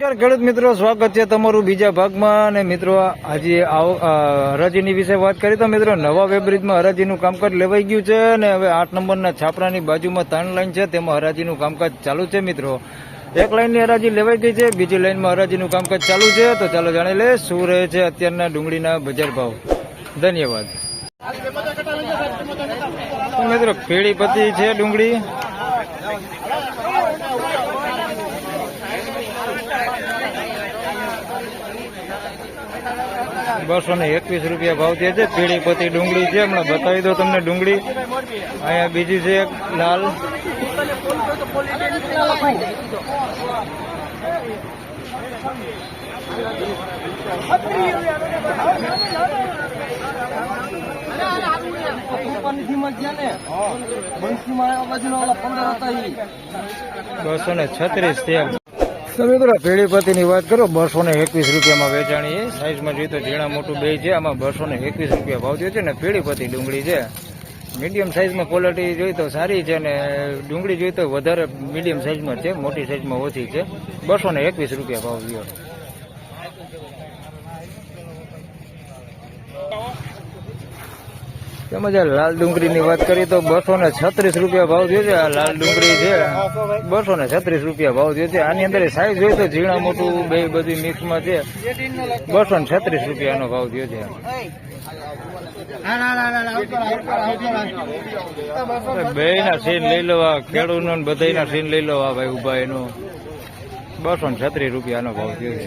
ખેડૂત મિત્રો, સ્વાગત છે તમારું બીજા ભાગમાં. અને મિત્રો, આજે હરાજીની વિશે વાત કરી તો મિત્રો, નવા વેબ્રિજમાં હરાજીનું કામકાજ લેવાઈ ગયું છે. અને હવે આઠ નંબરના છાપરાની બાજુમાં ત્રણ લાઈન છે, તેમાં હરાજીનું કામકાજ ચાલુ છે, મિત્રો. એક લાઈનની હરાજી લેવાઈ ગઈ છે, બીજી લાઈનમાં હરાજીનું કામકાજ ચાલુ છે. તો ચાલો જાણી લે શું રહે છે અત્યારના ડુંગળીના બજાર ભાવ. ધન્યવાદ. મિત્રો પેઢી પતિ છે ડુંગળી. બસો ને એકવીસ રૂપિયા ભાવ થયા છે. પીળી પતી ડુંગળી છે. હમણાં બતાવી દો તમને ડુંગળી. અહીંયા બીજી છે એક લાલ. બસો ને છત્રીસ છે તો મિત્રો, પેઢીપતિની વાત કરો બસો ને એકવીસ રૂપિયામાં વેચાણી છે સાઈઝમાં જોઈએ તો ઝીણા મોટું બે છે, આમાં બસો ને એકવીસ રૂપિયા ભાવ થયો છે ને પેઢીપતિ ડુંગળી છે. મીડિયમ સાઈઝમાં ક્વોલિટી જોઈએ તો સારી છે અને ડુંગળી જોઈ તો વધારે મીડિયમ સાઈઝમાં છે, મોટી સાઈઝમાં ઓછી છે. બસો ને એકવીસ રૂપિયા ભાવ થયો. તેમજ આ લાલ ડુંગળીની વાત કરીએ તો બસો ને છત્રીસ રૂપિયા ભાવ થયો છે. આ લાલ ડુંગળી છે. બસો ને છત્રીસ રૂપિયા ભાવ થયો છે. આની અંદર સાઈઝ જોઈએ તો ઝીણા મોટું બે બધી મિક્સમાં છે. બસો ને છત્રીસ રૂપિયાનો ભાવ થયો છે. બે ના સીન લઈ લો, આ ખેડૂત બધા ના સીન લઈ લો, આ ભાઈ ઊભા એનું. બસો ને છત્રીસ રૂપિયાનો ભાવ થયો છે.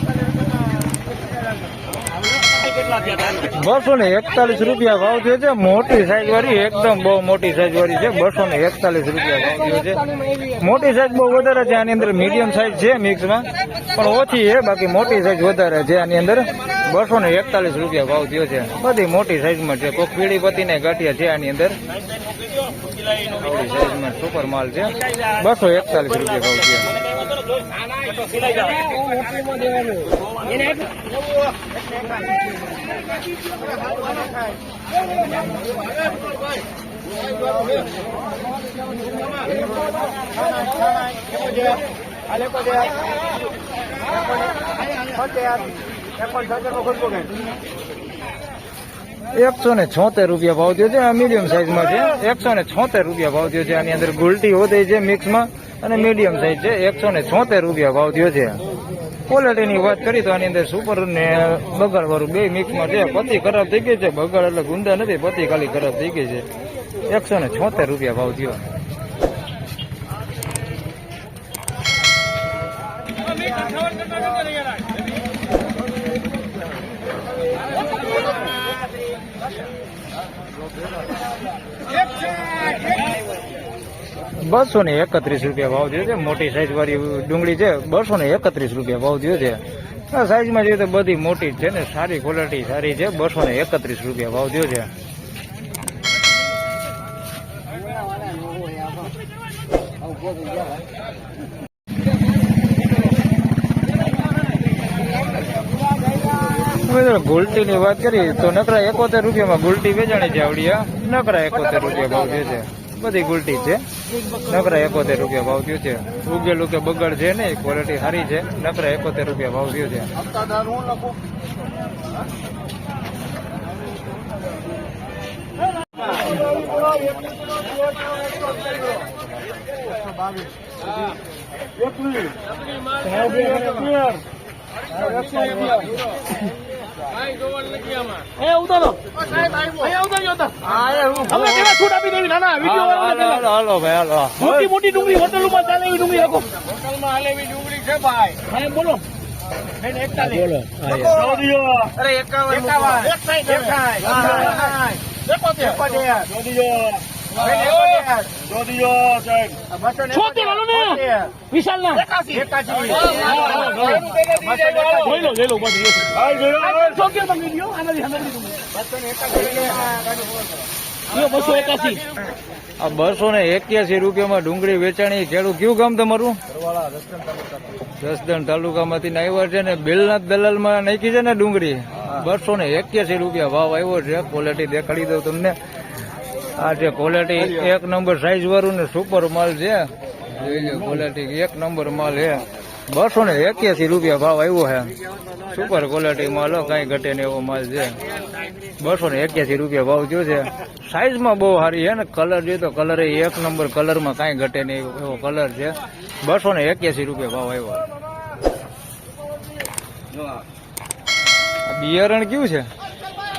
બસો ને એકતાલીસ રૂપિયા ભાવ થયો છે. મોટી સાઈઝ વાળી, એકદમ બહુ મોટી સાઈઝ વાળી છે. બસો ને એકતાલીસ રૂપિયા ભાવ થયો છે. મોટી સાઈઝ બહુ વધારે છે આની અંદર મીડિયમ સાઈઝ છે મિક્સમાં પણ ઓછી છે, બાકી મોટી સાઈઝ વધારે છે આની અંદર. બસો ને એકતાલીસ રૂપિયા ભાવ થયો છે. બધી મોટી સાઈઝમાં છે. કોઈક પીળી પતિ ને ગાંઠિયા છે આની અંદર. સાઈઝમાં સુપર માલ છે. બસો એકતાલીસ રૂપિયા ભાવ થયો. એકસો ને છોતેર રૂપિયા ભાવ થયો છે મીડિયમ સાઈઝમાં છે. એકસો ને છોતેર રૂપિયા ભાવ થયો છે, આની અંદર ગુલટી હોતી છે મિક્સમાં અને મીડિયમ સાઈઝ છે, એકસો ને છોતેર રૂપિયા ભાવ થયો છે. ક્વોલિટીની વાત કરી તો આની અંદર સુપર ને બગાડ વાળું બે મિક્સમાં છે. પતિ ખરાબ થઈ ગઈ છે, બગાડ એટલે ગુંદા નથી, પતિ ખાલી ખરાબ થઈ ગઈ છે. એકસો ને છોતેર રૂપિયા ભાવ થયો. બસો ને એકત્રીસ રૂપિયા ભાવ થયો છે. મોટી સાઈઝ વાળી ડુંગળી છે. બસો ને એકત્રીસ રૂપિયા ભાવ થયો છે. આ સાઈઝમાં જોઈએ તો બધી મોટી છે ને. સારી ક્વોલિટી સારી છે. બસો ને એકત્રીસ રૂપિયા ભાવ થયો છે. ગુલટી ની વાત કરી તો નકરા એકોતેર રૂપિયામાં ગુલટી વેચાણી છે આવડિયા નકરા એકોતેર રૂપિયા ભાવ થયો છે. બધી ગુલટી છે. નકરા એકોતેર રૂપિયા ભાવ થયો છે. ઉગેલું કે બગડ છે ને ક્વોલિટી સારી છે. નકરા એકોતેર રૂપિયા ભાવ થયો છે. એ ઉતારો. હવે કેવા છૂટ આપી દેવી. નાના વીડિયો હાલો હાલો હાલો ભાઈ હાલો. મોટી મોટી ડુંગળી હોટલોમાં ચાલે એવી ડુંગળી રાખો હોટલમાં હાલેવી ડુંગળી છે ભાઈ. હા બોલો. બોલો. અરે એકાવન એકાવન. એક સાઈડ એક સાઈડ એકોતેર છોતેર હાલો ને. વિશાલ ના એકાસી એકાસી લો જોઈ લો. છોતેરમાં વીડિયો આનાથી આનાથી બસો એકાસી આ બસો ને એક્યાસી રૂપિયામાં ડુંગળી વેચાણી ખેડૂત કયું કામ તમારું? જસદણ તાલુકામાંથી આવ્યા છે ને બેલનાથ દલાલમાં નાખી છે ને ડુંગળી? બસો ને એક્યાસી રૂપિયા ભાવ આવ્યો છે ક્વોલિટી દેખાડી દઉં તમને. આ જે ક્વોલિટી એક નંબર સાઈઝ વાળું ને સુપર માલ છે. ક્વોલિટી એક નંબર માલ છે. બસો ને એક્યાસી રૂપિયા ભાવ આવ્યો છે. સુપર ક્વોલિટી માલ કઈ ઘટે ને એવો માલ છે. બસો ને એક્યાસી રૂપિયા ભાવ થયો છે. સાઈઝમાં બહુ સારી છે ને કલર જોઈએ તો કલર એ એક નંબર કલરમાં કાંઈ ઘટે નહીં એવો- એવો કલર છે. બસો ને એક્યાસી રૂપિયા ભાવ આવ્યો. બિયારણ કયું છે?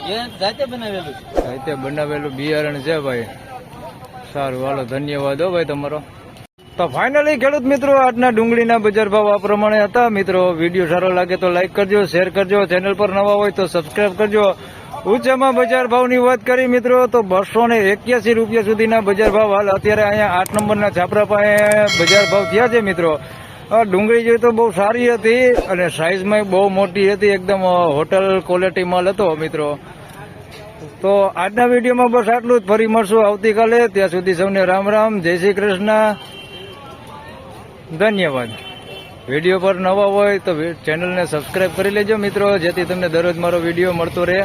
જાતે બનાવેલું બિયારણ છે ભાઈ. સારું, હાલો, ધન્યવાદ હો ભાઈ તમારો. તો ફાઇનલી ખેડૂત મિત્રો, આજના ડુંગળીના બજાર ભાવ આ પ્રમાણે હતા. મિત્રો, વીડિયો સારો લાગે તો લાઈક કરજો શેર કરજો. ચેનલ પર નવા હોય તો સબસ્ક્રાઇબ કરજો. ઉચ્ચમાં બજાર ભાવની વાત કરી મિત્રો, તો બસો ને એક્યાસી રૂપિયા સુધીના બજાર ભાવ હાલ અત્યારે અહીંયા આઠ નંબરના છાપરા પાસે બજાર ભાવ થયા છે મિત્રો. ડુંગળી જોઈ તો બહુ સારી હતી અને સાઈઝમાં બહુ મોટી હતી. એકદમ હોટલ ક્વોલિટી માલ હતો મિત્રો. તો આજના વિડીયોમાં બસ આટલું જ. ફરી મળશું આવતીકાલે. ત્યાં સુધી સૌને રામ રામ. જય શ્રી કૃષ્ણ. ધન્યવાદ. વીડિયો પર નવા હોય તો ચેનલને સબસ્ક્રાઈબ કરી લેજો મિત્રો. જેથી તમને દરરોજ મારો વીડિયો મળતો રહે.